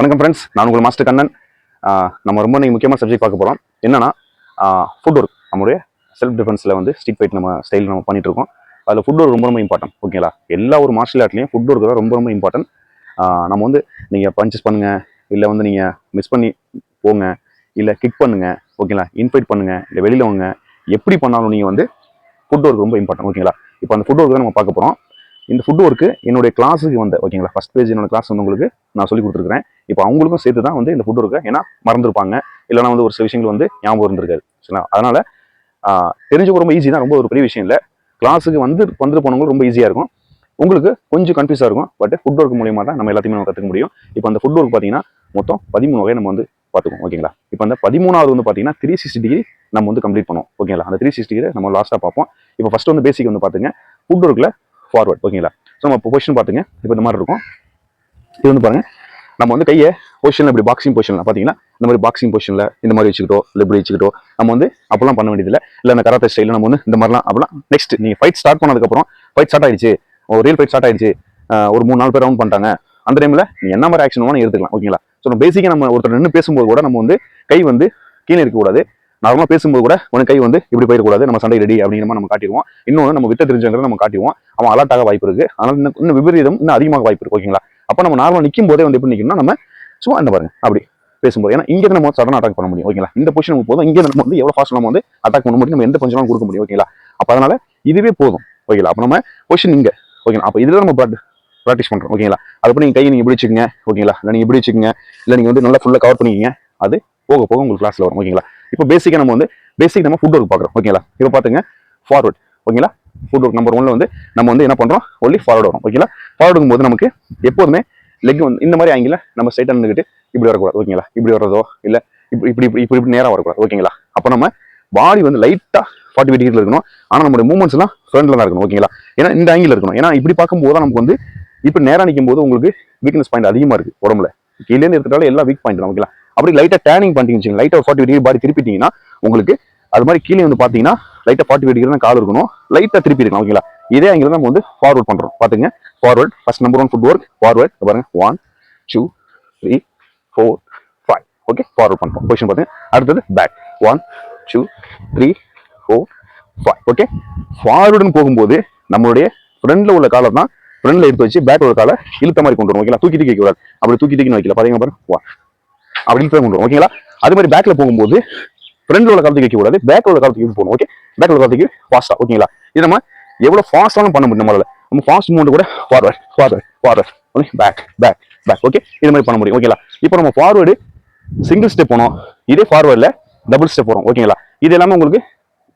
வணக்கம் ஃப்ரெண்ட்ஸ் நான் உங்கள் மாஸ்டர் கண்ணன். நம்ம ரொம்ப நீங்கள் முக்கியமான சப்ஜெக்ட் பார்க்க போகிறோம் என்னன்னா ஃபுட் ஒர்க் நம்மளுடைய செல்ஃப் டிஃபென்ஸில் வந்து ஸ்ட்ரீட் ஃபைட் நம்ம ஸ்டைல் நம்ம பண்ணிட்டு இருக்கோம். அதில் ஃபுட் ஒர்க் ரொம்ப ரொம்ப இம்பார்ட்டன்ட் ஓகேங்களா எல்லா ஒரு மார்ஷியல் ஆர்ட்லையும் ஃபுட் ஒர்க் தான் ரொம்ப ரொம்ப இம்பார்ட்டன்ட் நம்ம வந்து நீங்கள் பஞ்சஸ் பண்ணுங்கள் இல்லை வந்து நீங்கள் மிஸ் பண்ணி போங்க இல்லை கிக் பண்ணுங்கள் ஓகேங்களா இன்ஃபைட் பண்ணுங்கள் இல்லை வெளியில் வாங்க. எப்படி பண்ணாலும் நீங்கள் வந்து ஃபுட் ஒர்க் ரொம்ப இம்பார்ட்டன்ட் ஓகேங்களா இப்போ அந்த ஃபுட் ஒர்க் தான் நம்ம பார்க்க போகிறோம் இந்த ஃபுட் ஒர்க்கு என்னுடைய கிளாஸுக்கு வந்து ஓகேங்களா ஃபஸ்ட் பேஜ் என்னோட கிளாஸ் வந்து உங்களுக்கு நான் சொல்லி கொடுத்துருக்கேன் இப்போ அவங்களுக்கும் சேர்த்து தான் வந்து இந்த ஃபுட் ஒர்க்கை ஏன்னா மறந்துருப்பாங்க. இல்லைனா வந்து ஒரு சில விஷயங்கள் வந்து ஞாபகம் இருந்திருக்காது. சரிங்களா? அதனால் தெரிஞ்சுக்க ரொம்ப ஈஸி தான். ரொம்ப ஒரு பெரிய விஷயம் இல்லை. கிளாஸுக்கு வந்து வந்துட்டு போனவங்களுக்கு ரொம்ப ஈஸியாக இருக்கும். உங்களுக்கு கொஞ்சம் கன்ஃபியூஸாக இருக்கும். பட் ஃபுட் ஒர்க் மூலியமாக தான் நம்ம எல்லாத்தையுமே நம்ம கற்றுக்க முடியும். இப்போ அந்த ஃபுட் ஒர்க் பார்த்தீங்கன்னா மொத்தம் பதிமூணு வகை நம்ம வந்து பார்த்துக்கோம் ஓகேங்களா இப்போ அந்த பதிமூணாவது வந்து பார்த்தீங்கன்னா த்ரீ சிக்ஸ்டி டிகிரி நம்ம வந்து கம்ப்ளீட் பண்ணுவோம். ஓகேங்களா அந்த த்ரீ சிக்ஸ்டி டிகிரி நம்ம லாஸ்ட்டாக பார்ப்போம். இப்போ ஃபஸ்ட்டு வந்து பேசிக் வந்து பார்த்துங்க. ஃபுட் ஒர்க்கில் ஃபார்வர்ட் ஓகேங்களா ஸோ நம்ம பொசிஷன் பார்த்துங்க. இப்போ இந்த மாதிரி இருக்கும். இது வந்து பாருங்கள் நம்ம வந்து கையை பொசிஷனில் இப்படி பாக்ஸிங் பொசிஷனில் பார்த்தீங்கன்னா இந்த மாதிரி பாக்ஸிங் பொசிஷனில் இந்த மாதிரி வச்சுக்கிட்டோ இல்லை இப்படி வச்சுக்கிட்டோ நம்ம வந்து அப்படிலாம் பண்ண வேண்டியதில்லை. இல்லை அந்த கராத்தே ஸ்டைலில் நம்ம வந்து இந்த மாதிரிலாம் அப்படிலாம் நெக்ஸ்ட் நீங்கள் ஃபைட் ஸ்டார்ட் பண்ணதுக்கப்புறம் ஃபைட் ஸ்டார்ட் ஆயிடுச்சு. ஒரு ரியல் ஃபைட் ஸ்டார்ட் ஆயிடுச்சு. ஒரு மூணு நாலு பேர் ரவுண்ட் பண்ணிட்டாங்க. அந்த டைமில் நீங்கள் என்ன மாதிரி ஆக்ஷன் வேணும் எடுத்துக்கலாம் ஓகேங்களா ஸோ நம்ம பேசிக்காக நம்ம ஒருத்தர் நின்று பேசும்போது கூட நம்ம வந்து கை வந்து கீழே இருக்கக்கூடாது. நார்மலாக பேசும்போது கூட உனக்கு கை வந்து இப்படி போயிடக்கூடாது நம்ம சண்டை ரெடி அப்படிங்கிற மாதிரி நம்ம காட்டிடுவோம். இன்னொன்று நம்ம விட்ட தெரிஞ்சவங்க நம்ம காட்டிடுவோம். அவன் அலர்ட்டாக வாய்ப்பு இருக்கு. ஆனால் இன்னும் இன்னும் விபரீதம் இன்னும் அதிகமாக வாய்ப்பு இருக்கு ஓகேங்களா அப்போ நம்ம நார்மலாக நிற்கும் போதே வந்து எப்படி நிற்கணும்னா நம்ம சும்மா என்ன பாருங்க அப்படி பேசும்போது. ஏன்னா இங்கே நம்ம சடன் அட்டாக் பண்ண முடியும் ஓகேங்களா இந்த பொசிஷன் நம்ம போதும் இங்கே நம்ம வந்து எவ்வளோ ஃபாஸ்ட் நம்ம வந்து அட்டாக் பண்ண முடியும் நம்ம எந்த பொசிஷனும் கொடுக்க முடியும் ஓகேங்களா அப்போ அதனால இதுவே போதும் ஓகேங்களா அப்போ நம்ம பொசிஷன் இங்கே ஓகேங்களா அப்போ இதில் நம்ம ப்ராக்டிஸ் பண்ணுறோம் ஓகேங்களா அதுக்கப்புறம் நீங்கள் கையை நீங்கள் இப்படி வச்சுக்கோங்க ஓகேங்களா இல்லை நீங்கள் இப்படி வச்சுக்கோங்க இல்லை நீங்கள் வந்து நல்லா ஃபுல்லாக கவர் பண்ணிக்கிங்க அது போக போக உங்களுக்கு கிளாஸில் வரும் ஓகேங்களா இப்போ பேசிக்காக நம்ம வந்து பேசிக் நம்ம ஃபுட் ஒர்க் பார்க்குறோம். ஓகேங்களா இப்போ பார்த்துங்க ஃபார்வர்ட் ஓகேங்களா ஃபுட் ஒர்க் நம்பர் ஒன்ல வந்து நம்ம வந்து என்ன பண்ணுறோம் ஒன்லி ஃபார்வர்ட் வரும் ஓகேங்களா ஃபார்வர்டுங்கும் போது நமக்கு எப்போதுமே லெக் வந்து இந்த மாதிரி ஆங்கில நம்ம ஸ்ட்ரைட்டாக நின்றுக்கிட்டு இப்படி வரக்கூடாது. ஓகேங்களா இப்படி வர்றதோ இல்லை இப்படி இப்படி இப்படி இப்படி இப்படி நேராக வரக்கூடாது. ஓகேங்களா அப்போ நம்ம பாடி வந்து லைட்டாக ஃபார்ட்டி டிகிரியில் இருக்கணும். ஆனால் நம்மளுடைய மூமெண்ட்ஸ்லாம் எல்லாம் தான் இருக்கணும். ஓகேங்களா ஏன்னா இந்த ஆங்கிள் இருக்கணும். ஏன்னா இப்படி பார்க்கும்போது தான் நமக்கு வந்து இப்போ நேராக நிற்கும் போது உங்களுக்கு வீக்னஸ் பாயிண்ட் அதிகமாக இருக்கு உடம்புல. கீழேருந்து எடுத்துட்டாலும் எல்லா வீக் பாயிண்ட் ஓகேங்களா அப்படி லைட்டாக டேனிங் பண்ணிட்டீங்க லைட்டாக ஃபார்ட்டி டிகிரி பாடி திருப்பிட்டீங்கன்னா உங்களுக்கு அது மாதிரி கீழே வந்து பார்த்தீங்கன்னா லைட்டாக ஃபார்ட்டி டிகிரி தான் கால் இருக்கணும். லைட்டாக திருப்பி இருக்கலாம் ஓகேங்களா இதே ஆங்கில நம்ம வந்து ஃபார்வர்ட் பண்ணுறோம் பார்த்துங்க. Forward first number one foot work forward பாருங்க. One two three four five okay forward பண்ணுறோம் பொசிஷன் பார்த்துங்க அடுத்தது back one two three four five okay ஃபார்வர்டுன்னு போகும்போது நம்மளுடைய ஃப்ரண்ட்ல உள்ள காலை தான் ஃப்ரண்ட்ல எடுத்து வச்சு பேக் உள்ள காலை இழுத்த மாதிரி கொண்டு வரும் ஓகேங்களா தூக்கி தூக்கி வைக்கக்கூடாது அப்படி தூக்கி தூக்கி வைக்கல. பாருங்க. பாருங்க அப்படின்னு அப்படி கொண்டு வரும் ஓகேங்களா அது மாதிரி பேக்கில் போகும்போது ஃப்ரண்ட்ல உள்ள காலத்துக்கு வைக்கக்கூடாது பேக்கில் உள்ள காலத்துக்கு போகணும் ஓகே பேக்கில் உள்ள காலத்துக்கு ஃபாஸ்ட்டாக ஓகேங்களா இது நம்ம எவ்வளவு ஃபாஸ்ட்டாலும் பண்ண முடியும் நம்மளால. நம்ம ஃபாஸ்ட் மூவ்மெண்ட் கூட forward forward forward okay back back back okay இது மாதிரி பண்ண முடியும். ஓகேங்களா இப்போ நம்ம ஃபார்வர்டு சிங்கிள் ஸ்டெப் போனோம். இதே ஃபார்வர்டில் டபுள் ஸ்டெப் வரும் ஓகேங்களா இது எல்லாமே உங்களுக்கு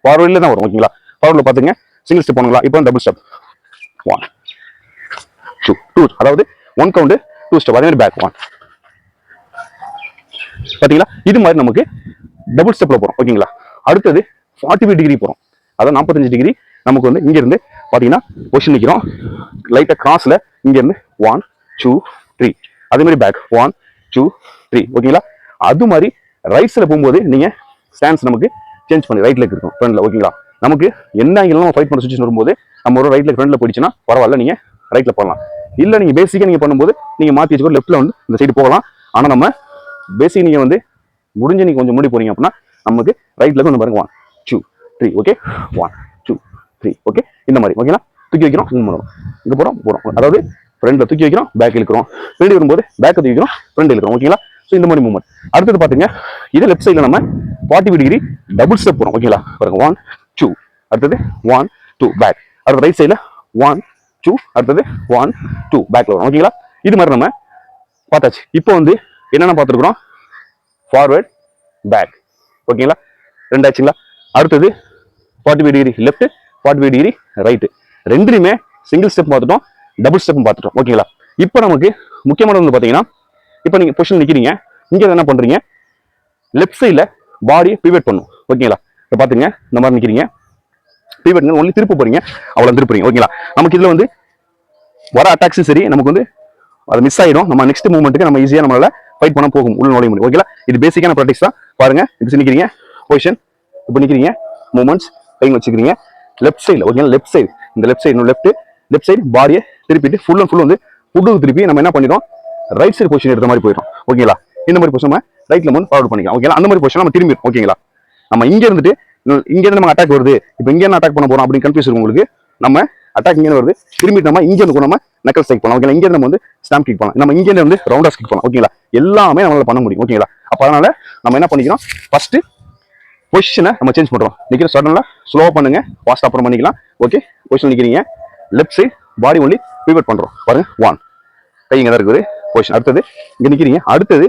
ஃபார்வர்டில் தான் வரும். ஓகேங்களா ஃபார்வர்டில் பார்த்துங்க சிங்கிள் ஸ்டெப் போனுங்களா? இப்போ double step one two two அதாவது ஒன் கவுண்ட் டூ ஸ்டெப் அதே மாதிரி பேக் ஒன் பாத்தீங்களா? இது மாதிரி நமக்கு டபுள் ஸ்டெப்ல போகிறோம் ஓகேங்களா அடுத்தது ஃபார்ட்டி ஃபைவ் டிகிரி போறோம். அதாவது நாற்பத்தஞ்சு டிகிரி நமக்கு வந்து இங்க இருந்து பாத்தீங்கன்னா பொசிஷன் நிக்கிறோம். லைட்டா கிராஸ்ல இங்க இருந்து ஒன் டூ த்ரீ அதே மாதிரி பேக் ஒன் டூ த்ரீ ஓகேங்களா அது மாதிரி ரைட்ஸில் போகும்போது நீங்க ஸ்டாண்ட்ஸ் நமக்கு சேஞ்ச் பண்ணி ரைட் லெக் இருக்கும் ஃப்ரண்ட்ல ஓகேங்களா நமக்கு எந்த ஆங்கிலும் நம்ம ஃபைட் பண்ண சுச்சுவேஷன் வரும்போது நம்ம ஒரு ரைட் லெக் ஃப்ரண்ட்ல போயிடுச்சுன்னா பரவாயில்ல நீங்க ரைட்ல போகலாம். இல்ல நீங்க பேசிக்கா நீங்க பண்ணும்போது நீங்க மாத்தி வச்சுக்கோ லெஃப்ட்ல வந்து இந்த சைடு போகலாம். ஆனா நம்ம பேசிக் நீங்கள் வந்து முடிஞ்சு நீங்க கொஞ்சம் முடி போறீங்க அப்படின்னா நமக்கு ரைட்ல கொஞ்சம் பாருங்க. One two three okay one two three okay இந்த மாதிரி ஓகேங்களா தூக்கி வைக்கிறோம் மூவ் பண்ணுறோம் இங்கே போகிறோம் போகிறோம் அதாவது ஃப்ரெண்டில் தூக்கி வைக்கிறோம் பேக் இழுக்கிறோம். ஃப்ரெண்ட் வரும்போது பேக்கை தூக்கி வைக்கிறோம் ஃப்ரெண்ட் இழுக்கிறோம் ஓகேங்களா ஸோ இந்த மாதிரி மூவ்மெண்ட் அடுத்தது பார்த்தீங்க இது லெஃப்ட் சைடில் நம்ம ஃபார்ட்டி டிகிரி டபுள் ஸ்டெப் போகிறோம் ஓகேங்களா பாருங்க. ஒன் டூ அடுத்தது ஒன் டூ பேக் அடுத்த ரைட் சைடில் ஒன் டூ அடுத்தது ஒன் டூ பேக்கில் வரும் ஓகேங்களா இது மாதிரி நம்ம பார்த்தாச்சு. இப்போ வந்து என்னென்ன பார்த்துருக்குறோம்? ஃபார்வேர்ட் பேக் ஓகேங்களா? ரெண்டாச்சுங்களா? அடுத்தது forty five degree left forty five degree right ரெண்டுலையுமே single step பார்த்துட்டோம் டபுள் ஸ்டெப் பார்த்துட்டோம். ஓகேங்களா? இப்போ நமக்கு முக்கியமானது வந்து பார்த்தீங்கன்னா இப்போ நீங்கள் பொசிஷன் நிற்கிறீங்க இங்கே என்ன பண்ணுறீங்க லெஃப்ட் சைடில் பாடியை பிவேட் பண்ணும். ஓகேங்களா? இப்போ பார்த்துங்க இந்த மாதிரி நிற்கிறீங்க பிவேட் ஒன்லி திருப்ப போறீங்க அவ்வளோ திருப்புறீங்க. ஓகேங்களா? நமக்கு இதில் வந்து வர அட்டாக்ஸும் சரி நமக்கு வந்து அது மிஸ் ஆயிடும். நம்ம நெக்ஸ்ட் மூவ்மெண்ட்டுக்கு நம்ம ஈஸியாக நம்மளால ஃபைட் பண்ண போகும். உள்ள நுழைய முடியும். ஓகேங்களா இது பேசிக்கான ப்ராக்டிஸ் தான். பாருங்க. இது நிற்கிறீங்க பொசிஷன் இப்போ நிற்கிறீங்க மூமெண்ட்ஸ் கைங்க வச்சுக்கிறீங்க லெஃப்ட் சைடில் ஓகேங்களா லெஃப்ட் சைடு இந்த left side left left side பாடியை திருப்பிட்டு ஃபுல் அண்ட் ஃபுல் வந்து ஃபுட்டு திருப்பி நம்ம என்ன பண்ணிடும் ரைட் சைடு பொசிஷன் எடுத்த மாதிரி போயிடும். ஓகேங்களா இந்த மாதிரி பொசிஷன் நம்ம ரைட்ல வந்து ஃபார்வர்ட் பண்ணிக்கலாம். ஓகேங்களா அந்த மாதிரி பொசிஷன் நம்ம திரும்பி ஓகேங்களா நம்ம இங்கே இருந்துட்டு இங்க இருந்து நம்ம அட்டாக் வருது. இப்போ இங்கே என்ன அட்டாக் பண்ண போகிறோம் அப்படின்னு கன்ஃபியூஸ் இருக்கும் உங்களுக்கு நம்ம அட்டாக் இங்க வருது. திரும்பிட்டு நம்ம இங்க இருந்து நம்ம நக்கல் ஸ்ட்ரைக் பண்ணலாம். ஓகேங்களா இங்க இருந்து நம்ம வந்து ஸ்டாம்ப் கிளிக் பண்ணலாம். நம்ம இங்க வந்து ரவுண்டா கிக் பண்ணலாம். ஓகேங்களா எல்லாமே நம்மளால் பண்ண முடியும். ஓகேங்களா அப்போ அதனால நம்ம என்ன பண்ணிக்கிறோம்? ஃபர்ஸ்ட் பொசிஷனை நம்ம சேஞ்ச் பண்ணுறோம் நிற்கிற சடன்ல ஸ்லோ பண்ணுங்க. ஃபாஸ்ட் அப்புறம் பண்ணிக்கலாம். ஓகே பொசிஷன் நிக்கிறீங்க. Left side body only pivot பண்றோம். பாருங்க. ஒன் கை தான் இருக்குது. பொசிஷன் அடுத்தது இங்க நிக்கிறீங்க. அடுத்தது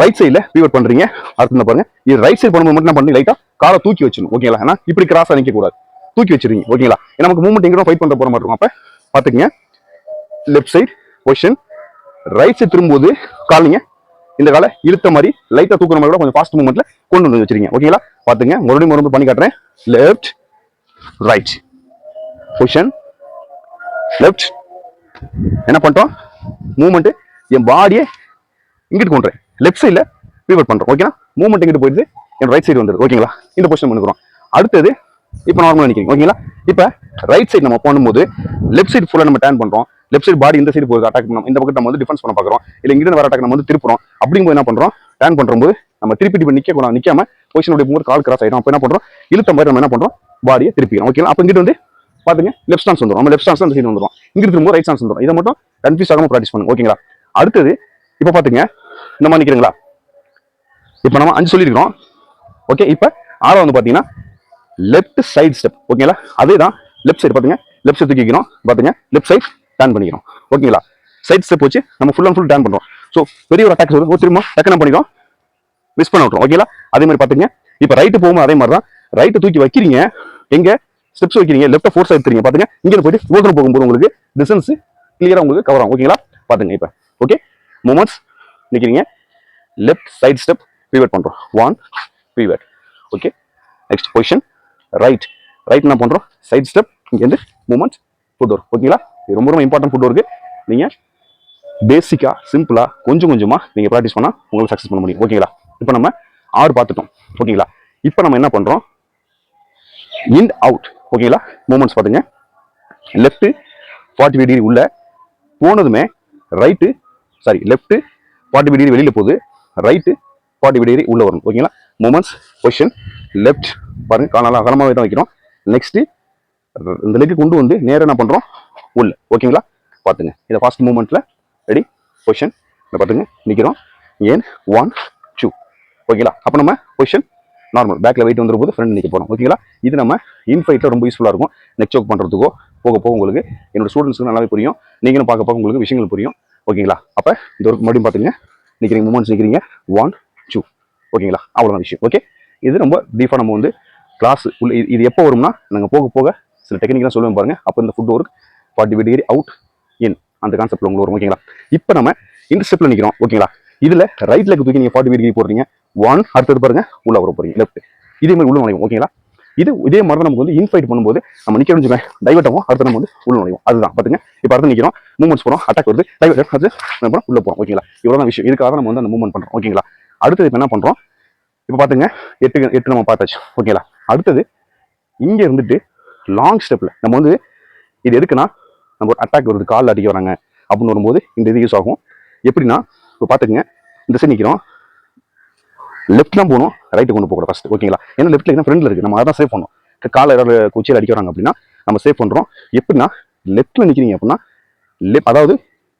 ரைட் சைடுல பிவட் பண்றீங்க. அடுத்து பாருங்க. இது ரைட் சைடு பண்ணும்போது மட்டும் என்ன பண்ணி லைட்டாக காலை தூக்கி வச்சிடணும். ஓகேங்களா ஏன்னா இப்படி கிராஸாக நிற்கக்கூடாது கூடாது தூக்கி வச்சிருக்கீங்க ஓகேங்களா? ஏன்னா நமக்கு மூவ்மெண்ட் எங்கே ஃபைட் பண்ற போகிற மாதிரி இருக்கும். அப்போ பார்த்துக்கங்க left side position right side திரும்பும்போது காலிங்க இந்த காலை இழுத்த மாதிரி லைட்டா தூக்குற மாதிரி கூட கொஞ்சம் ஃபாஸ்ட் மூமெண்ட்ல கொண்டு வந்து வச்சிருக்கீங்க ஓகேங்களா? பார்த்துங்க மறுபடியும் மறுபடியும் பண்ணி காட்டுறேன். லெஃப்ட் ரைட் பொசிஷன் லெஃப்ட் என்ன பண்ணிட்டோம்? மூமெண்ட்டு என் பாடியை இங்கிட்டு கொண்டுறேன். லெஃப்ட் சைடில் பீவட் பண்ணுறோம் ஓகேனா மூவ்மெண்ட் இங்கிட்டு போயிடுது? என் ரைட் சைடு வந்துடுது ஓகேங்களா? இந்த பொசிஷன் பண்ணிக்கிறோம் அடுத்தது இப்போ நார்மலாக நிற்கிறீங்க ஓகேங்களா இப்போ ரைட் சைடு நம்ம போகும்போது லெஃப்ட் சைடு ஃபுல்லாக நம்ம டேன் பண்ணுறோம் லெஃப்ட் சைடு பாடி இந்த சைடு போகுது அட்டாக் பண்ணோம். இந்த பக்கம் நம்ம வந்து டிஃபென்ஸ் பண்ண பார்க்குறோம். இல்லை இங்கிருந்து வர அட்டாக் நம்ம வந்து திருப்புறோம். அப்படிங்கும்போது என்ன பண்ணுறோம் டேன் பண்ணும்போது நம்ம திருப்பி திருப்பி நிற்க கூடாது. நிற்காம பொசிஷனுடைய போது கால் கிராஸ் ஆகிடும் அப்போ என்ன பண்ணுறோம் இழுத்த மாதிரி நம்ம என்ன பண்ணுறோம் பாடியை திருப்பிக்கிறோம். ஓகேங்களா அப்போ இங்கிட்டு வந்து பாத்துங்க லெஃப்ட் ஸ்டான்ஸ் வந்துடும் நம்ம லெஃப்ட் ஸ்டான்ஸ் அந்த சைடு வந்துடும் இங்கிட்டு திரும்ப ரைட் ஸ்டான்ஸ் வந்துடும் இதை மட்டும் கன்ஃபியூஸ் ஆகாம ப்ராக்டிஸ் பண்ணுங்க. ஓகேங்களா அடுத்தது இப்போ பாத்துங்க இந்த மாதிரி நிற்கிறீங்களா இப்போ நம்ம அஞ்சு சொல்லியிருக்கிறோம். ஓகே இப்போ ஆறாவது வந்து பார்த்தீங்கன்னா லெஃப்ட் சைடு ஸ்டெப் ஓகேங்களா அதே தான் லெஃப்ட் சைடு பார்த்துங்க லெஃப்ட் சைடு தூக்கிக்கிறோம் பார்த்துங்க லெஃப்ட் சைடு டேன் பண்ணிக்கிறோம் ஓகேங்களா சைட் ஸ்டெப் வச்சு நம்ம ஃபுல் அண்ட் ஃபுல் டேன் பண்ணுறோம் ஸோ பெரிய ஒரு அட்டாக் வருது ஒரு திரும்ப டக்குன்னு பண்ணிடும் மிஸ் பண்ண விட்றோம் ஓகேங்களா அதே மாதிரி பார்த்துங்க இப்போ ரைட்டு போகும்போது அதே மாதிரி தான் ரைட்டு தூக்கி வைக்கிறீங்க. எங்கே? ஸ்டெப்ஸ் வைக்கிறீங்க. லெஃப்ட்டை ஃபோர்ஸ் எடுத்துறீங்க பார்த்துங்க இங்கே போயிட்டு இவ்வளோ போகும்போது உங்களுக்கு டிஸ்டன்ஸ் கிளியராக உங்களுக்கு கவர் ஆகும். ஓகேங்களா பார்த்துங்க இப்போ. ஓகே மூமெண்ட்ஸ் நிற்கிறீங்க லெஃப்ட் சைட் ஸ்டெப் பிவேட் பண்ணுறோம் one pivot okay next position right right என்ன பண்ணுறோம் சைட் ஸ்டெப் இங்கேருந்து மூமெண்ட் ஃபுட் ஒர்க் ஓகேங்களா இது ரொம்ப ரொம்ப இம்பார்ட்டன்ட் ஃபுட் ஒர்க்கு நீங்கள் பேசிக்காக சிம்பிளாக கொஞ்சம் கொஞ்சமாக நீங்கள் ப்ராக்டிஸ் பண்ணால் உங்களுக்கு சக்ஸஸ் பண்ண முடியும். ஓகேங்களா இப்போ நம்ம ஆறு பார்த்துட்டோம். ஓகேங்களா இப்போ நம்ம என்ன பண்ணுறோம் இன் அவுட் ஓகேங்களா மூமெண்ட்ஸ் பார்த்துங்க லெஃப்ட்டு ஃபார்ட்டி ஃபைவ் டிகிரி உள்ள போனதுமே right sorry left forty five degree வெளியில் போகுது. ரைட்டு ஃபார்ட்டி ஃபைவ் டிகிரி உள்ளே வரும் ஓகேங்களா மூமெண்ட்ஸ் பொசிஷன் லெஃப்ட் பாருங்க காலால அகலமாகவே தான் வைக்கிறோம். நெக்ஸ்ட் இந்த லெக்கு கொண்டு வந்து நேராக என்ன பண்ணுறோம் உள்ள ஓகேங்களா? பார்த்துங்க. இதை ஃபாஸ்ட் மூமெண்ட்டில் ரெடி பொசிஷன் இதை பார்த்துங்க. நிற்கிறோம் ஏன் ஒன் டூ ஓகேங்களா? அப்போ நம்ம பொசிஷன் நார்மல் பேக்கில் வெயிட் வந்துடும் போது ஃப்ரெண்ட் நிற்க போகிறோம் ஓகேங்களா? இது நம்ம இன்ஃபைட்டில் ரொம்ப யூஸ்ஃபுல்லாக இருக்கும். நெக் சோக் பண்ணுறதுக்கோ போக போக உங்களுக்கு என்னோடய ஸ்டூடெண்ட்ஸ்க்கு நல்லாவே புரியும். நீங்களும் பார்க்க பார்க்க உங்களுக்கு விஷயங்கள் புரியும். ஓகேங்களா? அப்போ இந்த ஒர்க் மறுபடியும் பார்த்துங்க. நிற்கிறீங்க மூமெண்ட்ஸ் நிற்கிறீங்க ஒன் டூ ஓகேங்களா? அவ்வளோதான் விஷயம். ஓகே இது ரொம்ப டீஃபாக நம்ம வந்து கிளாஸ் உள்ள இது- எப்போ வரும்னா நாங்கள் போக போக சில டெக்னிக்லாம் சொல்லுவேன் பாருங்கள் அப்போ இந்த foot work forty degree out in அந்த கான்செப்ட் உங்களுக்கு வரும் ஓகேங்களா இப்போ நம்ம இன்டர்ஸ்டெப்பில் நிற்கிறோம் ஓகேங்களா இதில் ரைட் லெக் தூக்கி நீங்கள் ஃபார்ட்டி டிகிரி போடுறீங்க. ஒன் அடுத்தது பாருங்கள் உள்ளே வர போறீங்க. லெஃப்ட் இதே மாதிரி உள்ள நுழையும் ஓகேங்களா இது இதே மாதிரி தான் நமக்கு வந்து இன்ஃபைட் பண்ணும்போது நம்ம நிற்க வச்சுக்கோங்க டைவர்ட் ஆகும். அடுத்து நம்ம வந்து உள்ள நுழையும். அதுதான் பார்த்துங்க இப்போ அடுத்து நிக்கிறோம். மூவ்மெண்ட்ஸ் போகிறோம் அட்டாக் வருது. டைவர்ட் அது நம்ம உள்ள போறோம் ஓகேங்களா இவ்வளவுதான் விஷயம். இதுக்காக நம்ம வந்து அந்த மூவ்மெண்ட் பண்ணுறோம் ஓகேங்களா அடுத்தது இப்போ என்ன பண்ணுறோம் இப்போ பார்த்துங்க எட்டு எட்டு நம்ம பார்த்தாச்சு ஓகேங்களா அடுத்தது இங்கே இருந்துட்டு லாங் ஸ்டெப்பில் நம்ம வந்து இது எதுக்குன்னா நம்ம ஒரு அட்டாக் வருது கால் அடிக்க வராங்க அப்படின்னு வரும்போது இந்த இது யூஸ் ஆகும். எப்படின்னா இப்போ பார்த்துக்குங்க இந்த சைடு நிற்கிறோம் லெஃப்ட் தான் போகணும் ரைட்டு கொண்டு போகக்கூடாது ஃபஸ்ட்டு ஓகேங்களா ஏன்னா லெஃப்ட்ல தான் ஃப்ரெண்டில் இருக்குது நம்ம அதான் சேவ் பண்ணணும். காலை ஏதாவது குச்சியில் அடிக்க வராங்க அப்படின்னா நம்ம சேவ் பண்ணுறோம் எப்படின்னா லெஃப்ட்டில் நிற்கிறீங்க அப்படின்னா லெஃப்ட் அதாவது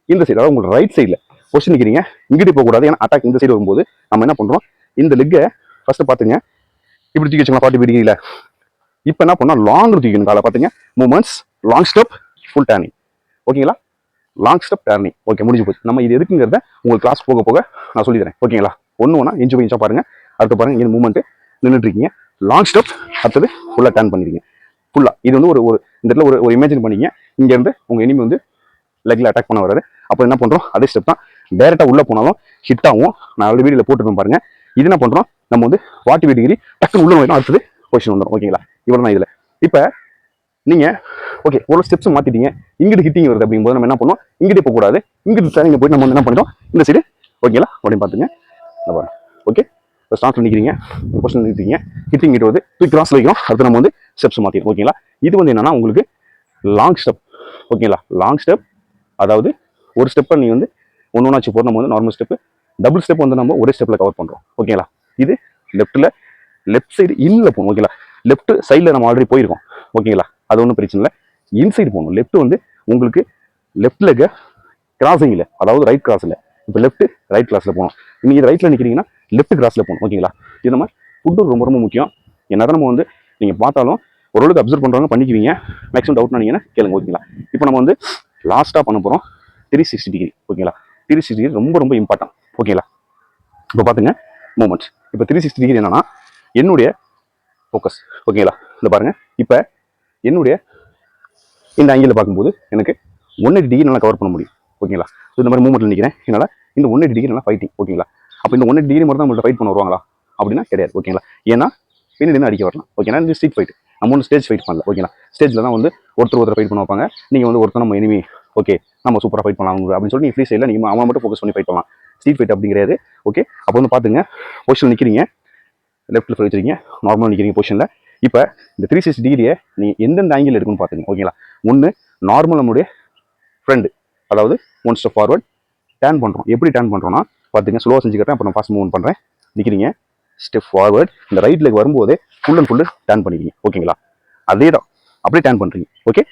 இந்த சைடு அதாவது உங்களுக்கு ரைட் சைடில் பொசிஷன் நிற்கிறீங்க இங்கிட்டு போகக்கூடாது ஏன்னா அட்டாக் இந்த சைடு வரும்போது நம்ம என்ன பண்ணுறோம் இந்த லெக்கை ஃபஸ்ட்டு பார்த்துங்க இப்படி தூக்கி வச்சுக்கலாம் ஃபார்ட்டி டிகிரியில் இப்போ என்ன பண்ணால் லாங் தூக்கணும் காலை பார்த்தீங்க moments long step full turning ஓகேங்களா லாங் ஸ்டெப் டேர்னிங் ஓகே முடிஞ்சு போச்சு. நம்ம இது எதுக்குங்கிறத உங்களுக்கு கிளாஸ் போக போக நான் சொல்லித்தரேன். ஓகேங்களா ஒன்று ஒன்றா இன்ச்சு போய் இன்ச்சா பாருங்க. அடுத்து பாருங்க இங்கே மூமெண்ட்டு நின்றுட்டு இருக்கீங்க. லாங் ஸ்டெப் அடுத்தது ஃபுல்லாக டேர்ன் பண்ணிடுங்க ஃபுல்லாக இது வந்து ஒரு ஒரு இந்த இடத்துல ஒரு ஒரு இமேஜின் பண்ணிங்க. இங்கேருந்து உங்கள் எனிமி வந்து லெக்கில் அட்டாக் பண்ண வராது அப்போ என்ன பண்ணுறோம் அதே ஸ்டெப் தான். டேரெக்டாக உள்ளே போனாலும் ஹிட் ஆகும் நான் ஆல்ரெடி வீடியோவில் போட்டுருக்கேன் பாருங்கள் இது என்ன பண்ணுறோம் நம்ம வந்து வாட்டி டிகிரி டக்குன்னு உள்ள நோயிடும் அடுத்தது பொசிஷன் வந்துடும் ஓகேங்களா இவ்வளோ தான் இதில். இப்போ நீங்கள் ஓகே ஒரு ஸ்டெப்ஸ் மாற்றிட்டீங்க இங்கிட்டு ஹிட்டிங் வருது அப்படிங்கும்போது நம்ம என்ன பண்ணுவோம்? இங்கிட்டு போகக்கூடாது இங்கிட்டு சரிங்க போயிட்டு நம்ம வந்து என்ன பண்ணிட்டோம்? இந்த சைடு ஓகேங்களா அப்படின்னு பார்த்துங்க. ஓகே இப்போ ஸ்டார்ட்ல நிற்கிறீங்க ஒரு கொஸ்டின் நிற்கிறீங்க ஹிட்டிங் கிட்ட வந்து தூக்கி கிராஸ் வைக்கிறோம். அடுத்து நம்ம வந்து ஸ்டெப்ஸ் மாற்றிடும் ஓகேங்களா இது வந்து என்னன்னா உங்களுக்கு லாங் ஸ்டெப் ஓகேங்களா லாங் ஸ்டெப் அதாவது ஒரு ஸ்டெப்பை நீங்கள் வந்து ஒன்று ஒன்றாச்சு போகிற நம்ம வந்து நார்மல் ஸ்டெப்பு டபுள் ஸ்டெப் வந்து நம்ம ஒரே ஸ்டெப்பில் கவர் பண்ணுறோம் ஓகேங்களா இது லெஃப்ட்டில் லெஃப்ட் சைடு இன்னில் போகணும் ஓகேங்களா லெஃப்ட் சைடில் நம்ம ஆல்ரெடி போயிருக்கோம் ஓகேங்களா அது ஒன்றும் பிரச்சனை இல்லை. இன்சைடு போகணும். லெஃப்ட் வந்து உங்களுக்கு லெஃப்ட் லெக்க கிராசிங்கில் அதாவது ரைட் கிராஸில் இப்போ லெஃப்ட் ரைட் கிளாஸில் போகணும். நீங்கள் ரைட்டில் நிற்கிறீங்கன்னா லெஃப்ட் கிராஸில் போகணும் ஓகேங்களா இது நம்ம ஃபுட்டு ரொம்ப ரொம்ப முக்கியம். என்னதான் நம்ம வந்து நீங்கள் பார்த்தாலும் ஓரளவுக்கு அப்சர்வ் பண்ணுறவங்க பண்ணிக்குவீங்க. மேக்ஸிமம் டவுட் நினைங்கன்னா கேளுங்க ஓகேங்களா இப்போ நம்ம வந்து லாஸ்ட்டாக பண்ண போகிறோம் த்ரீ சிக்ஸ்டி டிகிரி ஓகேங்களா த்ரீ சிக்ஸ்டி டிகிரி ரொம்ப ரொம்ப இம்பார்ட்டன்ட் ஓகேங்களா இப்போ பார்த்துங்க மூமெண்ட்ஸ் இப்போ த்ரீ சிக்ஸ்டி டிகிரி என்னன்னா என்னுடைய ஃபோக்கஸ் ஓகேங்களா இந்த பாருங்க. இப்போ என்னுடைய இந்த ஆங்கிளில் பார்க்கும்போது எனக்கு ஒன் எயிட்டி டிகிரி நல்லா கவர் பண்ண முடியும். ஓகேங்களா இந்த மாதிரி மூமெண்ட்டில் நிற்கிறேன் என்னால் இந்த ஒன் எயிட்டி டிகிரி நல்லா ஃபைட்டிங் ஓகேங்களா அப்போ இந்த ஒன் எயிட்டி டிகிரி மட்டும் தான் நம்மள்ட்ட ஃபைட் பண்ண வருவாங்களா? அப்படின்னா கிடையாது. ஓகேங்களா ஏன்னா பின்னாடி அடிக்க வரலாம். ஓகேனா இந்த ஸ்ட்ரீட் ஃபைட் நம்ம ஒன்று ஸ்டேஜ் ஃபைட் பண்ணல. ஓகேங்களா ஸ்டேஜில் தான் வந்து ஒருத்தர் ஒருத்தர் ஃபைட் பண்ண வைப்பாங்க நீங்கள் வந்து ஒருத்தர் நம்ம எனிமி ஓகே நம்ம சூப்பராக ஃபைட் பண்ணலாம். அவங்க அப்படின்னு சொல்லி நீங்கள் ஃப்ரீ சைடில் நீங்கள் அவன் மட்டும் ஃபோக்கஸ் பண்ணி ஃபைட் பண்ணலாம். ஸ்ட்ரீட் ஃபைட் அப்படி கிடையாது ஓகே அப்போ வந்து பார்த்துங்க பொசிஷன் நிற்கிறீங்க லெஃப்ட்டில் ஃபைட் வச்சிருக்கீங்க. நார்மலாக நிற்கிறீங்க பொசிஷனில் இப்போ இந்த த்ரீ சிக்ஸ்டி டிகிரியை நீங்கள் எந்தெந்த ஆங்கிள் இருக்குன்னு பார்த்துங்க ஓகேங்களா ஒன்று நார்மல் நம்மளுடைய ஃப்ரெண்டு அதாவது ஒன் ஸ்டெப் ஃபார்வர்ட் டேர்ன் பண்ணுறோம் எப்படி டேர்ன் பண்ணுறோம்னா பார்த்துங்க ஸ்லோவாக செஞ்சுக்கிறேன் அப்புறம் ஃபாஸ்ட் மூவ் பண்ணுறேன் நிற்கிறீங்க ஸ்டெப் ஃபார்வர்ட் இந்த ரைட் லெக் வரும்போதே ஃபுல் அண்ட் ஃபுல்லு டேர்ன் பண்ணிக்கிறீங்க. ஓகேங்களா அதே தான் அப்படியே டேர்ன் பண்ணுறீங்க ஓகே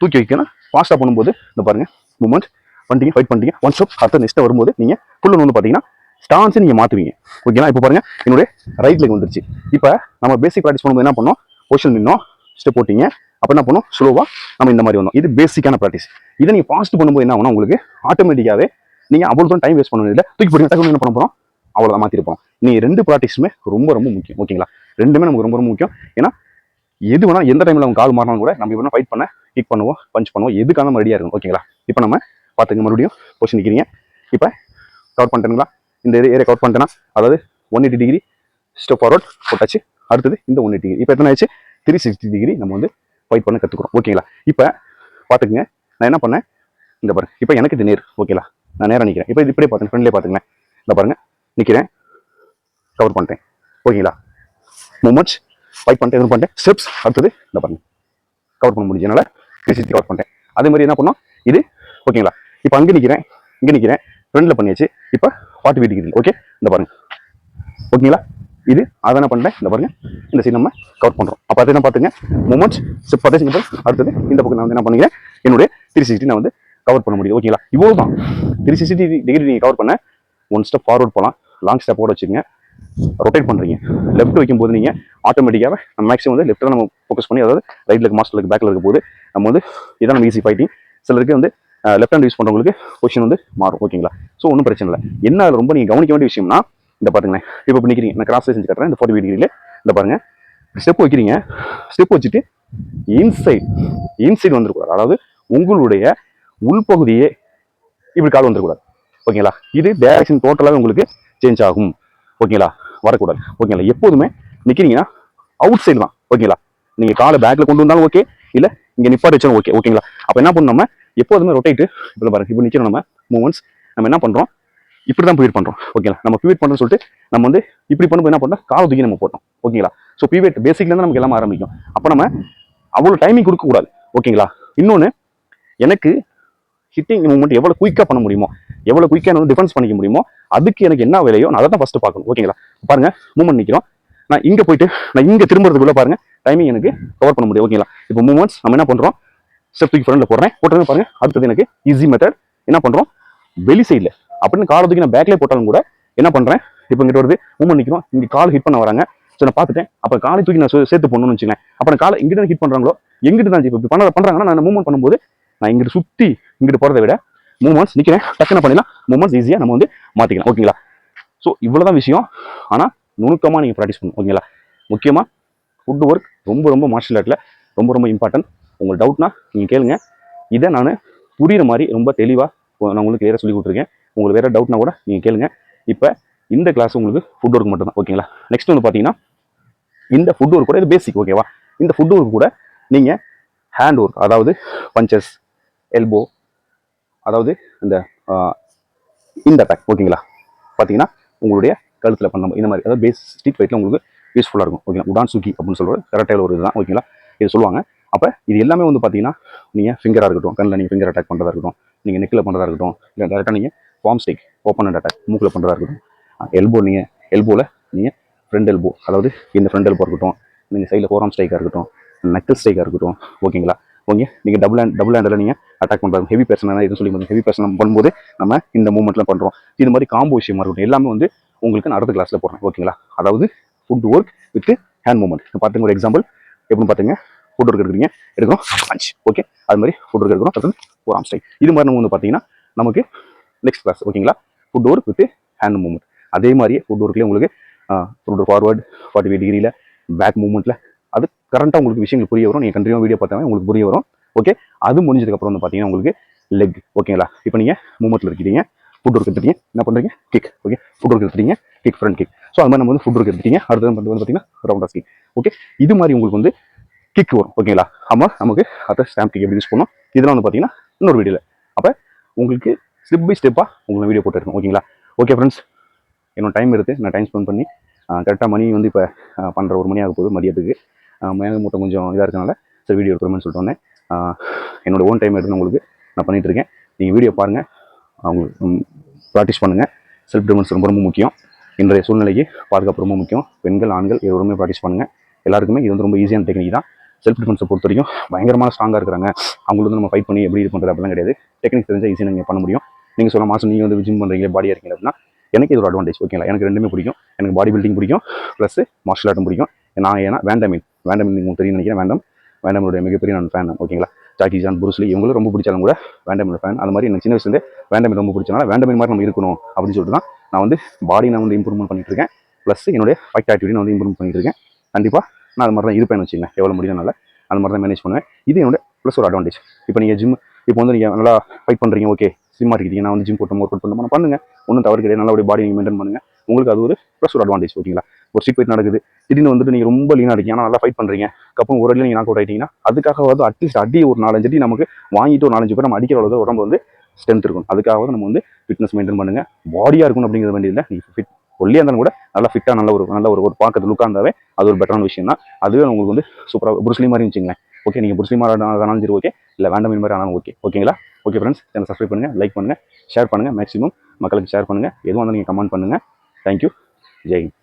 தூக்கி வைக்கணும். ஃபாஸ்ட்டாக பண்ணும்போது இந்த பாருங்கள் மூமெண்ட் பண்ணிட்டீங்க ஃபைட் பண்ணிட்டீங்க ஒன் ஸ்டெப் அடுத்த நெக்ஸ்ட்டாக வரும்போது நீங்கள் ஃபுல் வந்து பார்த்தீங்கன்னா ஸ்டான்ஸை நீங்கள் மாற்றுவீங்க ஓகேனா இப்போ பாருங்க என்னுடைய ரைட் லெக் வந்துருச்சு. இப்போ நம்ம பேசிக் ப்ராக்டிஸ் பண்ணும்போது என்ன பண்ணோம்? பொசிஷன் நின்னோம் ஸ்டெப் போட்டிங்க. அப்போ என்ன பண்ணோம்? ஸ்லோவாக நம்ம இந்த மாதிரி வந்தோம். இது பேசிக்கான ப்ராக்டிஸ் இதை நீங்கள் ஃபாஸ்ட் பண்ணும்போது என்ன ஆகணும் உங்களுக்கு ஆட்டோமேட்டிக்காகவே நீங்கள் அவ்வளோ தூரம் டைம் வேஸ்ட் பண்ண இல்லை தூக்கி போட்டு டக்குனு என்ன பண்ண போகிறோம் அவ்வளோதான் மாற்றிருப்போம் நீங்கள் ரெண்டு ப்ராக்டிஸுமே ரொம்ப ரொம்ப முக்கியம். ஓகேங்களா ரெண்டுமே நமக்கு ரொம்ப ரொம்ப முக்கியம். ஏன்னா எது வேணால் எந்த டைமில் அவங்க கால் மாறினாலும் கூட நம்ம இப்போ ஃபைட் பண்ண கிக் பண்ணுவோம் பஞ்ச் பண்ணுவோம் எதுக்கான ரெடியாக இருக்கும் ஓகேங்களா இப்போ நம்ம பார்த்துங்க மறுபடியும். பொசிஷன் நிற்கிறீங்க இப்போ கவர் பண்ணிட்டேங்களா இந்த ஏரியா கவர் பண்ணிட்டேன்னா அதாவது one eighty degree step forward போட்டாச்சு. அடுத்தது இந்த ஒன் எயிட்டி டிகிரி இப்போ எத்தனை ஆச்சு த்ரீ சிக்ஸ்டி டிகிரி நம்ம வந்து ஃபைட் பண்ண கற்றுக்குறோம் ஓகேங்களா இப்போ பார்த்துக்குங்க நான் என்ன பண்ணேன்? இந்த பாருங்க. இப்போ எனக்கு இது நேர். ஓகேங்களா நான் நேராக நிற்கிறேன் இப்போ இது இப்படியே பார்த்துங்க ஃப்ரெண்ட்லேயே பார்த்துங்களேன் இந்த பாருங்க. நிற்கிறேன் கவர் பண்ணிட்டேன். ஓகேங்களா மூமெண்ட்ஸ் ஃபைட் பண்ணிட்டேன். எதுவும் பண்ணிட்டேன். ஸ்டெப்ஸ் அடுத்தது இந்த பாருங்க. கவர் பண்ண முடிஞ்சதுனால த்ரீ சிக்ஸ்டி கவர் பண்ணிட்டேன். அதே மாதிரி என்ன பண்ணோம்? இது ஓகேங்களா? இப்போ அங்கே நிற்கிறேன் இங்கே நிற்கிறேன் ஃப்ரெண்டில் பண்ணியாச்சு. இப்போ ஃபார்ட்டி ஃபைவ் டிகிரி ஓகே இந்த பாருங்க. ஓகேங்களா? இது அதான பண்ணுறேன் இந்த பாருங்க. இந்த சைடு நம்ம கவர் பண்ணுறோம் அப்போ அதை என்ன பார்த்துங்க. மூமெண்ட்ஸ் ஸ்டெப் பார்த்து அடுத்தது இந்த பக்கம் நான் வந்து என்ன பண்ணிக்கிறேன்? என்னுடைய த்ரீ சிக்ஸ்டி நான் வந்து கவர் பண்ண முடியும். ஓகேங்களா? இவ்வளோ தான் த்ரீ சிக்ஸ்டி டிகிரி நீங்கள் கவர் பண்ண ஒன் ஸ்டெப் ஃபார்வர்ட் போகலாம் லாங் ஸ்டெப்போட வச்சுக்கோங்க. ரொட்டேட் பண்ணுறீங்க லெஃப்ட் வைக்கும்போது நீங்கள் ஆட்டோமேட்டிக்காக நம்ம மேக்ஸிமம் வந்து லெஃப்ட்டில் நம்ம ஃபோக்கஸ் பண்ணி அதாவது ரைட்டில் இருக்க மாஸ்டருக்கு பேக்கில் இருக்க போது நம்ம வந்து இதான் நம்ம ஈஸி ஃபைட்டிங் சிலருக்கு வந்து லெஃப்ட் ஹேண்ட் யூஸ் பண்ணுறவங்களுக்கு பொசிஷன் வந்து மாறும் ஓகேங்களா ஸோ ஒன்றும் பிரச்சனை இல்லை. என்ன அதில் ரொம்ப நீங்கள் கவனிக்க வேண்டிய விஷயம்னா இந்த பாருங்களேன். இப்போ பண்ணிக்கிறீங்க நிற்கிறீங்க நான் கிராஸ் செஞ்சு கட்டுறேன் இந்த ஃபார்ட்டி டிகிரியில் இந்த பாருங்கள் ஸ்டெப் வைக்கிறீங்க. ஸ்டெப் வச்சுட்டு இன்சைட் இன்சைட் வந்துடக்கூடாது அதாவது உங்களுடைய உள்பகுதியே இப்படி கால் வந்துடக்கூடாது ஓகேங்களா இது டேரக்ஷன் டோட்டலாகவே உங்களுக்கு சேஞ்ச் ஆகும். ஓகேங்களா வரக்கூடாது. ஓகேங்களா எப்போதுமே நிற்கிறீங்கன்னா அவுட் சைடு தான் ஓகேங்களா நீங்கள் காலை பேக்கில் கொண்டு வந்தாலும் ஓகே இல்லை இங்கே நிப்பாட்டு ஓகே ஓகேங்களா அப்போ என்ன பண்ணணும் நம்ம? எப்போதுமே ரொட்டேட்டு இப்போ பாருங்க இப்போ நிற்கிறோம் நம்ம. மூமெண்ட்ஸ் நம்ம என்ன பண்ணுறோம் இப்படி தான் பிவிட் பண்ணுறோம் ஓகேங்களா நம்ம பிவிட் பண்ணுறோம்னு சொல்லிட்டு நம்ம வந்து இப்படி பண்ணும்போது என்ன பண்ணுறோம் காலை தூக்கி நம்ம போட்டோம். ஓகேங்களா ஸோ பிவிட் பேசிக்லேருந்து நமக்கு எல்லாம் ஆரம்பிக்கும். அப்போ நம்ம அவ்வளோ டைமிங் கொடுக்கக்கூடாது ஓகேங்களா இன்னொன்று எனக்கு ஹிட்டிங் மூமெண்ட் எவ்வளோ குயிக்காக பண்ண முடியுமோ எவ்வளோ குயிக்காக வந்து டிஃபென்ஸ் பண்ணிக்க முடியுமோ அதுக்கு எனக்கு என்ன வேலையோ நான் அதை தான் ஃபஸ்ட்டு பார்க்கணும் ஓகேங்களா பாருங்க மூமெண்ட் நிற்கிறோம் நான் இங்கே போயிட்டு நான் இங்கே திரும்புறதுக்குள்ள பாருங்க டைமிங் எனக்கு கவர் பண்ண முடியும். ஓகேங்களா இப்போ மூமெண்ட்ஸ் நம்ம என்ன பண்ணுறோம் ஸ்டெப் தூக்கி ஃப்ரெண்டில் போடுறேன். போட்டது பாருங்க அடுத்தது எனக்கு ஈஸி மெத்தட் என்ன பண்ணுறோம் வெளி சைடில் அப்படின்னு காலை தூக்கி நான் பேக்லேயே போட்டாலும் கூட என்ன பண்ணுறேன் இப்போ இங்கிட்ட வருது மூமெண்ட் நிற்கிறோம் இங்கே கால் ஹிட் பண்ண வராங்க. ஸோ நான் பார்த்துட்டேன். அப்போ காலை தூக்கி நான் சேர்த்து பண்ணணும்னு வச்சுக்கேன் அப்போ நான் காலை இங்கிட்ட ஹிட் பண்ணுறாங்களோ எங்கிட்ட தான் இப்போ பண்ண பண்ணுறாங்கன்னா நான் மூவ்மெண்ட் பண்ணும்போது நான் இங்கிட்டு சுற்றி இங்கிட்டு போகிறத விட மூவ்மெண்ட்ஸ் நிற்கிறேன் டக்குன்னு பண்ணிடலாம். மூவ்மெண்ட்ஸ் ஈஸியாக நம்ம வந்து மாற்றிக்கலாம் ஓகேங்களா ஸோ இவ்வளோ தான் விஷயம். ஆனால் நுணுக்கமாக நீங்கள் ப்ராக்டிஸ் பண்ணணும். ஓகேங்களா முக்கியமாக ஃபுட் ஒர்க் ரொம்ப ரொம்ப மார்ஷியல் ஆர்ட்டில் ரொம்ப ரொம்ப இம்பார்ட்டன்ட் உங்களுக்கு டவுட்னா நீங்கள் கேளுங்க. இதை நான் புரிகிற மாதிரி ரொம்ப தெளிவாக நான் உங்களுக்கு வேறு சொல்லி கொடுத்துருக்கேன். உங்களுக்கு வேறு டவுட்னா கூட நீங்கள் கேளுங்க. இப்போ இந்த கிளாஸ் உங்களுக்கு ஃபுட் ஒர்க் மட்டும் தான் ஓகேங்களா நெக்ஸ்ட் வந்து பார்த்தீங்கன்னா இந்த ஃபுட் ஒர்க் கூட இது பேசிக் ஓகேவா இந்த ஃபுட் ஒர்க் கூட நீங்கள் ஹேண்ட் ஒர்க் அதாவது பஞ்சஸ் எல்போ அதாவது இந்த இந்த அட்டாக் ஓகேங்களா பார்த்தீங்கன்னா உங்களுடைய கழுத்தில் பண்ண இந்த மாதிரி. அதாவது பேஸ் ஸ்ட்ரீட் ஃபைட்டில் உங்களுக்கு யூஸ்ஃபுல்லாக இருக்கும். ஓகேங்களா உடான் சுகி அப்படின்னு சொல்கிற கரெக்டாக ஒரு இதுதான். ஓகேங்களா இது சொல்லுவாங்க. அப்போ இது எல்லாமே வந்து பார்த்தீங்கன்னா நீங்கள் ஃபிங்கராக இருக்கட்டும் கண்ணில் நீங்கள் ஃபிங்கர் அட்டாக் பண்ணுறதா இருக்கட்டும் நீங்கள் நெக்கில் பண்ணுறதா இருக்கட்டும் இல்லை டேரெக்டாக நீங்கள் form stack open and attack மூக்கில் பண்ணுறதா இருக்கட்டும் எல்போ நீங்கள் எல்போவில் நீங்கள் ஃப்ரண்ட் எல்போ அதாவது இந்த ஃப்ரண்ட் எல்போ இருக்கட்டும் நீங்கள் சைடில் ஃபோர் ஆர்ம் ஸ்ட்ரைக்காக இருக்கட்டும் நக்கல் ஸ்ட்ரைக்காக இருக்கட்டும் ஓகேங்களா ஓகே நீங்கள் டபுள் ஹேண்ட் டபுள் ஹேண்டில் நீங்கள் அட்டாக் பண்ணுறது ஹெவி பர்சனாக எதுவும் சொல்லி ஹெவி பர்சன் பண்ணும்போது நம்ம இந்த மூமெண்ட்லாம் பண்ணுறோம் இது மாதிரி காம்போ விஷயமா இருக்கட்டும் எல்லாமே வந்து உங்களுக்கு நான் அடுத்த கிளாஸில் போடுறேன். ஓகேங்களா அதாவது foot work with hand moment பார்த்துங்க ஒரு எக்ஸாம்பிள் எப்படின்னு பார்த்தீங்க ஃபுட் ஒர்க் எடுக்கிறீங்க எடுக்கிறோம் பஞ்ச் ஓகே அது மாதிரி ஃபுட் ஒர்க் எடுக்கிறோம் அடுத்தது ஒரு ஆம் ஸ்டைல் இது மாதிரி நம்ம வந்து பார்த்தீங்கன்னா நமக்கு நெக்ஸ்ட் கிளாஸ் ஓகேங்களா foot work with hand moment அதே மாதிரியே ஃபுட் ஒர்க்லேயே உங்களுக்கு ஃபுட் ஃபார்வர்ட் ஃபார்ட்டி ஃபைவ் டிகிரியில் பேக் மூவ்மெண்ட்டில் அது கரண்ட்டாக உங்களுக்கு விஷயங்கள் புரிய வரும். நீங்கள் கண்டிப்பாக வீடியோ பார்த்தாவே உங்களுக்கு புரிய வரும். ஓகே அது முடிஞ்சதுக்கப்புறம் வந்து பார்த்தீங்கன்னா உங்களுக்கு லெக் ஓகேங்களா இப்போ நீங்கள் மூமெண்ட்டில் இருக்கிறீங்க ஃபுட் ஒர்க் எடுத்துட்டீங்க. என்ன பண்ணுறீங்க கிக் ஓகே ஃபுட் ஒர்க் எடுத்துட்டீங்க. கிக் ஃப்ரண்ட் கிக் ஸோ அது மாதிரி நம்ம வந்து ஃபுட் ஒர்க் எடுத்துட்டீங்க. அடுத்தது வந்து பார்த்தீங்கன்னா ரவுண்டா கிக் ஓகே இது மாதிரி உங்களுக்கு வந்து கிக் வரும். ஓகேங்களா ஆமாம் நமக்கு அடுத்த ஸ்டாம்ப் கிக் எப்படி யூஸ் பண்ணணும் இதெல்லாம் வந்து பார்த்தீங்கன்னா இன்னொரு வீடியோவில் அப்போ உங்களுக்கு ஸ்டெப் பை ஸ்டெப்பாக உங்களுக்கு வீடியோ போட்டுருக்கோம் ஓகேங்களா ஓகே ஃப்ரெண்ட்ஸ் என்னோட டைம் இருக்குது நான் டைம் ஸ்பெண்ட் பண்ணி கரெக்டாக மணி வந்து இப்போ பண்ணுற ஒரு மணி ஆக போகுது மதியத்துக்கு. மேக மூட்டம் கொஞ்சம் இதாக இருக்கனால சரி வீடியோ எடுக்கிறோம்னு சொல்லிட்டு வந்தேன். என்னோடய என்னோட ஓன் டைம் எடுத்து உங்களுக்கு நான் பண்ணிகிட்ருக்கேன் இருக்கேன். நீங்கள் வீடியோ பாருங்கள் அவங்க ப்ராக்டிஸ் பண்ணுங்கள் செல்ஃப் டிஃபென்ஸ் ரொம்ப ரொம்ப முக்கியம். இன்றைய சூழ்நிலைக்கு பாதுகாப்பு ரொம்ப முக்கியம். பெண்கள் ஆண்கள் இருவருமே ப்ராக்டிஸ் பண்ணுங்கள் எல்லாருக்குமே இது வந்து ரொம்ப ஈஸியான டெக்னிக் தான். செல்ஃப் டிஃபென்ஸை பொறுத்த வரைக்கும் பயங்கரமாக ஸ்ட்ராங்காக இருக்கிறாங்க. அவங்களுக்கு வந்து நம்ம ஃபைட் பண்ணி எப்படி இது பண்ணுறது அப்படிலாம் கிடையாது. டெக்னிக் தெரிஞ்சால் ஈஸியாக நீங்கள் பண்ண முடியும். நீங்கள் சொல்ல மாதம் நீங்கள் வந்து ஜிம் பண்ணுறீங்க பாடியாக இருக்கீங்க அப்படின்னா எனக்கு இது ஒரு அட்வான்டேஜ் ஓகேங்களா எனக்கு ரெண்டுமே பிடிக்கும். எனக்கு பாடி பில்டிங் பிடிக்கும். ப்ளஸ் மார்ஷல் ஆர்ட்டும் பிடிக்கும். நான் ஏன்னா வேண்டாமின் வேண்டாமின் உங்களுக்கு தெரியும் நினைக்கிறேன். வேண்டாம். வேண்டாமனுடைய மிகப்பெரிய நான் ஃபேன் ஓகேங்களா ஜாக்கி ஜான் புருஸ்லி இவங்களும் ரொம்ப பிடிச்சாலும் கூட. வேண்டமின் ஃபேன் அது மாதிரி எனக்கு சின்ன வயசுலேருந்து வேண்டமின் ரொம்ப பிடிச்சனால வேண்டமின் மாதிரி நம்ம இருக்கணும் அப்படின்னு சொல்லிட்டு தான் நான் வந்து பாடி நான் வந்து இம்ப்ரூவ்மெண்ட் பண்ணிட்டு இருக்கேன். ப்ளஸ் என்னுடைய ஃபைட் ஆக்டிவிட்டி நான் வந்து இம்ப்ரூவ் பண்ணிட்டு இருக்கேன். கண்டிப்பாக நான் அது மாதிரி தான் இருப்பேன் வச்சுங்க எவ்வளோ முடியும்னால அந்த மாதிரி தான் மேனேஜ் பண்ணுவேன். இது என்னோட ப்ளஸ் ஒரு அட்வான்டேஜ் இப்போ நீங்கள் ஜிம் இப்போ வந்து நீங்கள் நல்லா ஃபைட் பண்ணுறீங்க ஓகே ஸ்லிம்மாக இருக்கீங்க நான் வந்து ஜிம் போட்டு ஒர்க் அவுட் பண்ணணும் பண்ணுங்க. ஒன்றும் தவறு கிடையாது. நல்லபடிய பாடி நீங்கள் மெயின்டைன் பண்ணுங்கள் உங்களுக்கு அது ஒரு ப்ளஸ் ஒரு அட்வான்டேஜ் ஓகேங்களா ஒரு ஸ்ட்ரீட் ஃபைட் நடக்குது. திடீர்னு வந்துட்டு நீங்கள் ரொம்ப லீனாக இருக்கீங்க. ஆனால் நல்லா ஃபைட் பண்ணுறீங்க கப்பும் ஒரு அடியில் நீங்கள் நாக் அவுட் ஆகிட்டீங்கன்னா அதுக்காக வந்து அட்லீஸ்ட் அடி ஒரு நாலஞ்சு அடி நமக்கு வாங்கிட்டு ஒரு நாலஞ்சு பேர் நம்ம அடிக்கிற அளவுக்கு உடம்பு வந்து ஸ்ட்ரென்த் இருக்கும். அதுக்காக நம்ம வந்து ஃபிட்னஸ் மெயின்டைன் பண்ணுங்கள் பாடியாக இருக்கணும் அப்படிங்கிற வேண்டியதில்லை நீங்கள் ஃபிட் ஒல்லியாக இருந்தாலும் கூட நல்லா ஃபிட்டாக நல்ல ஒரு நல்ல ஒரு ஒரு பார்க்கறது லுக்காக இருந்தாவே அது ஒரு பெட்டரான விஷயம் தான். அதுவே உங்களுக்கு வந்து சூப்பராக புருஸ்லி மாதிரி வச்சுங்களேன். ஓகே நீங்கள் புருஸ்லி மாதிரி ஆனாலும் சரி ஓகே இல்லை வேண்டாம் மாதிரி ஆனாலும் ஓகே ஓகேங்களா ஓகே ஃப்ரெண்ட்ஸ் சேனல் சப்ஸ்கிரைப் பண்ணுங்கள் லைக் பண்ணுங்கள் ஷேர் பண்ணுங்கள் மேக்ஸிமம் மக்களுக்கு ஷேர் பண்ணுங்கள் எதுவும் வந்து நீங்கள் கமெண்ட் பண்ணுங்கள் தேங்க்யூ ஜெய்